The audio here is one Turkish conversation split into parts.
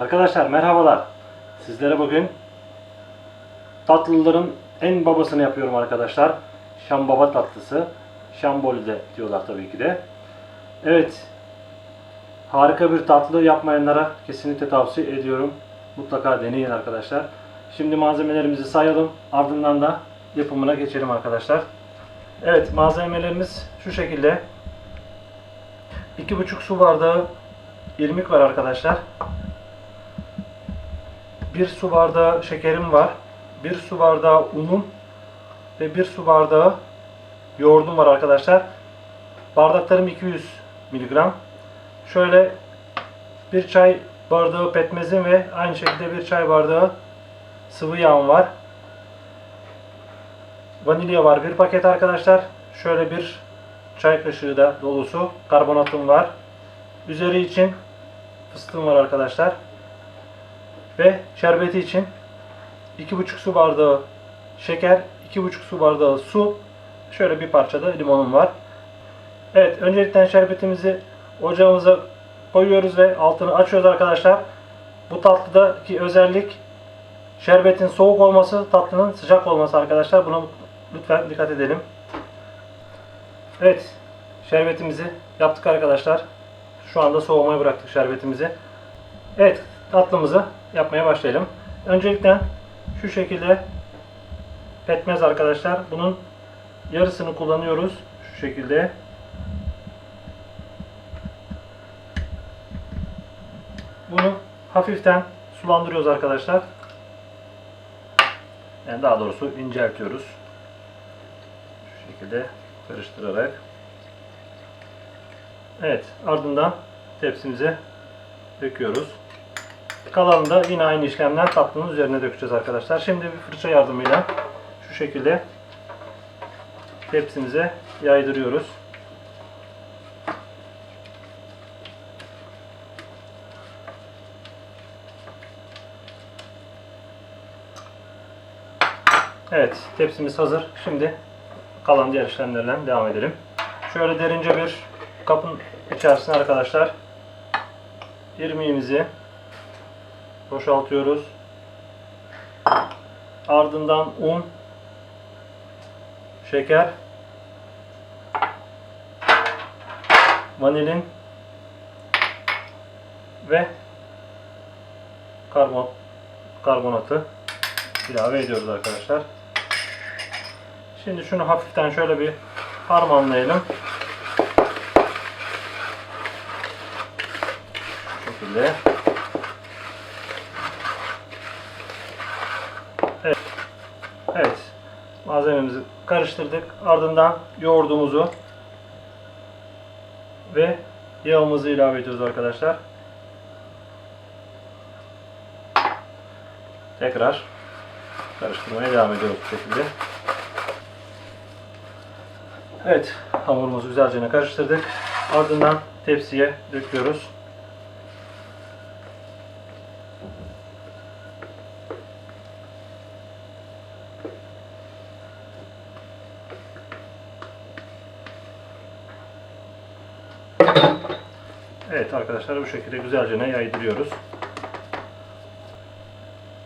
Arkadaşlar merhabalar. Sizlere bugün tatlıların en babasını yapıyorum arkadaşlar. Şam baba tatlısı. Şamboli de diyorlar tabii ki de. Evet. Harika bir tatlı yapmayanlara kesinlikle tavsiye ediyorum. Mutlaka deneyin arkadaşlar. Şimdi malzemelerimizi sayalım. Ardından da yapımına geçelim arkadaşlar. Evet malzemelerimiz şu şekilde. 2,5 su bardağı irmik var arkadaşlar. 1 su bardağı şekerim var. 1 su bardağı unum ve 1 su bardağı yoğurdum var arkadaşlar. Bardaklarım 200 miligram. Şöyle bir çay bardağı pekmezim ve aynı şekilde bir çay bardağı sıvı yağım var. Vanilya var bir paket arkadaşlar. Şöyle bir çay kaşığı da dolusu karbonatım var. Üzeri için fıstığım var arkadaşlar. Ve şerbeti için 2,5 su bardağı şeker, 2,5 su bardağı su, şöyle bir parça da limonum var. Evet, öncelikle şerbetimizi ocağımıza koyuyoruz ve altını açıyoruz arkadaşlar. Bu tatlıdaki özellik şerbetin soğuk olması, tatlının sıcak olması arkadaşlar. Buna lütfen dikkat edelim. Evet, şerbetimizi yaptık arkadaşlar. Şu anda soğumaya bıraktık şerbetimizi. Evet, tatlımızı yapmaya başlayalım. Öncelikle şu şekilde pekmez arkadaşlar. Bunun yarısını kullanıyoruz. Şu şekilde. Bunu hafiften sulandırıyoruz arkadaşlar. Yani daha doğrusu inceltiyoruz. Şu şekilde karıştırarak. Evet, ardından tepsimize döküyoruz. Kalanını da yine aynı işlemden tatlının üzerine dökeceğiz arkadaşlar. Şimdi bir fırça yardımıyla şu şekilde tepsimize yaydırıyoruz. Evet, tepsimiz hazır. Şimdi kalan diğer işlemlerle devam edelim. Şöyle derince bir kapın içerisine arkadaşlar irmiğimizi boşaltıyoruz. Ardından un, şeker, vanilin ve karbon karbonatı ilave ediyoruz arkadaşlar. Şimdi şunu hafiften şöyle bir harmanlayalım. Şu şekilde. Evet. Evet. Malzememizi karıştırdık. Ardından yoğurdumuzu ve yağımızı ilave ediyoruz arkadaşlar. Tekrar karıştırmaya devam ediyoruz bu şekilde. Evet, hamurumuzu güzelce karıştırdık. Ardından tepsiye döküyoruz. Evet arkadaşlar bu şekilde güzelce yaydırıyoruz.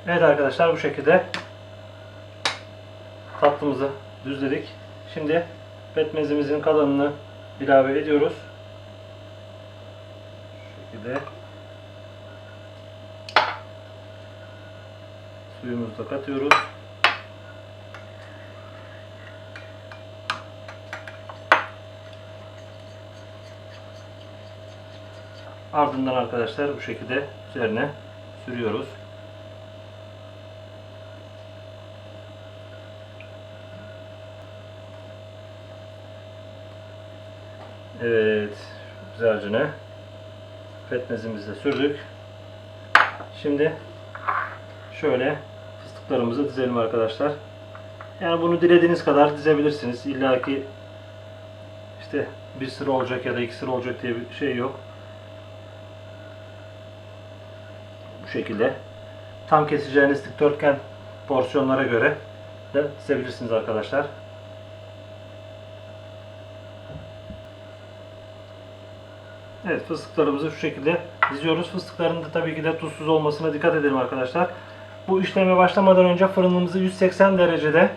Evet arkadaşlar bu şekilde tatlımızı düzledik. Şimdi pekmezimizin kalanını ilave ediyoruz. Şu şekilde. Suyumuzu da katıyoruz. Ardından arkadaşlar bu şekilde üzerine sürüyoruz. Evet, güzelce? Pekmezimizi de sürdük. Şimdi şöyle fıstıklarımızı dizelim arkadaşlar. Yani bunu dilediğiniz kadar dizebilirsiniz. İlla ki işte bir sıra olacak ya da iki sıra olacak diye bir şey yok. Şekilde tam keseceğiniz dikdörtgen porsiyonlara göre de dizebilirsiniz arkadaşlar. Evet fıstıklarımızı şu şekilde diziyoruz. Fıstıkların da tabii ki de tuzsuz olmasına dikkat edelim arkadaşlar. Bu işleme başlamadan önce fırınımızı 180 derecede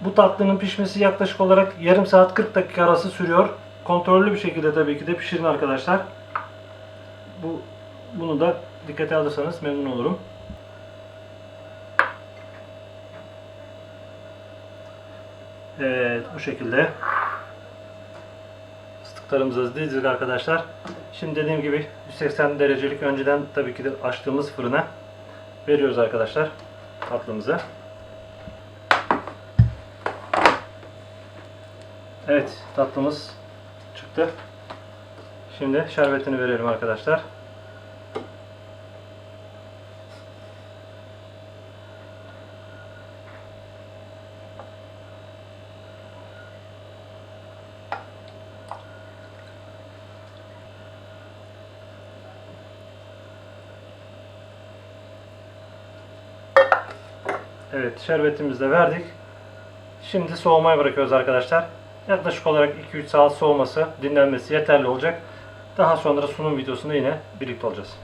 bu tatlının pişmesi yaklaşık olarak yarım saat 40 dakika arası sürüyor. Kontrollü bir şekilde tabii ki de pişirin arkadaşlar. Bu bunu da dikkate alırsanız memnun olurum. Evet bu şekilde fıstıklarımızı dizdik arkadaşlar. Şimdi dediğim gibi 180 derecelik önceden tabii ki de açtığımız fırına veriyoruz arkadaşlar tatlımızı. Evet tatlımız çıktı. Şimdi şerbetini verelim arkadaşlar. Evet şerbetimizi de verdik. Şimdi soğumaya bırakıyoruz arkadaşlar. Yaklaşık olarak 2-3 saat soğuması, dinlenmesi yeterli olacak. Daha sonra sunum videosunda yine birlikte olacağız.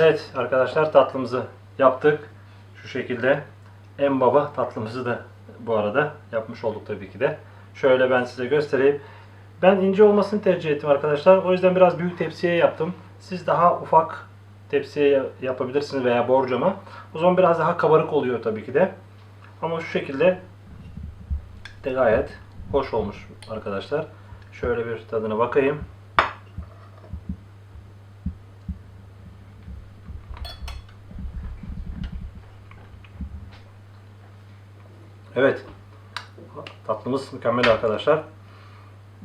Evet arkadaşlar tatlımızı yaptık. Şu şekilde. En baba tatlımızı da bu arada yapmış olduk tabii ki de. Şöyle ben size göstereyim. Ben ince olmasını tercih ettim arkadaşlar. O yüzden biraz büyük tepsiye yaptım. Siz daha ufak tepsiye yapabilirsiniz veya borcama. O zaman biraz daha kabarık oluyor tabii ki de. Ama şu şekilde de gayet hoş olmuş arkadaşlar. Şöyle bir tadına bakayım. Evet. Tatlımız mükemmel arkadaşlar.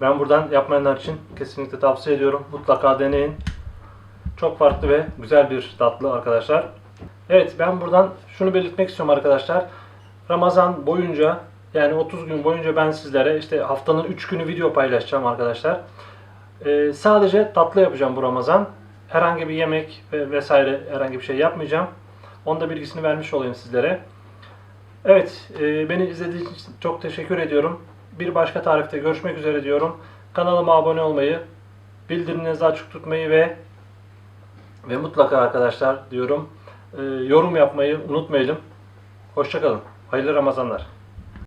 Ben buradan yapmayanlar için kesinlikle tavsiye ediyorum. Mutlaka deneyin. Çok farklı ve güzel bir tatlı arkadaşlar. Evet ben buradan şunu belirtmek istiyorum arkadaşlar. Ramazan boyunca yani 30 gün boyunca ben sizlere işte haftanın 3 günü video paylaşacağım arkadaşlar. Ee, sadece tatlı yapacağım bu Ramazan. Herhangi bir yemek ve vesaire herhangi bir şey yapmayacağım. Onda bilgisini vermiş olayım sizlere. Evet, e, beni izlediğiniz için çok teşekkür ediyorum. Bir başka tarifte görüşmek üzere diyorum. Kanalıma abone olmayı, bildirimlerinizi açık tutmayı ve ve mutlaka arkadaşlar diyorum e, yorum yapmayı unutmayalım. Hoşçakalın. Hayırlı Ramazanlar.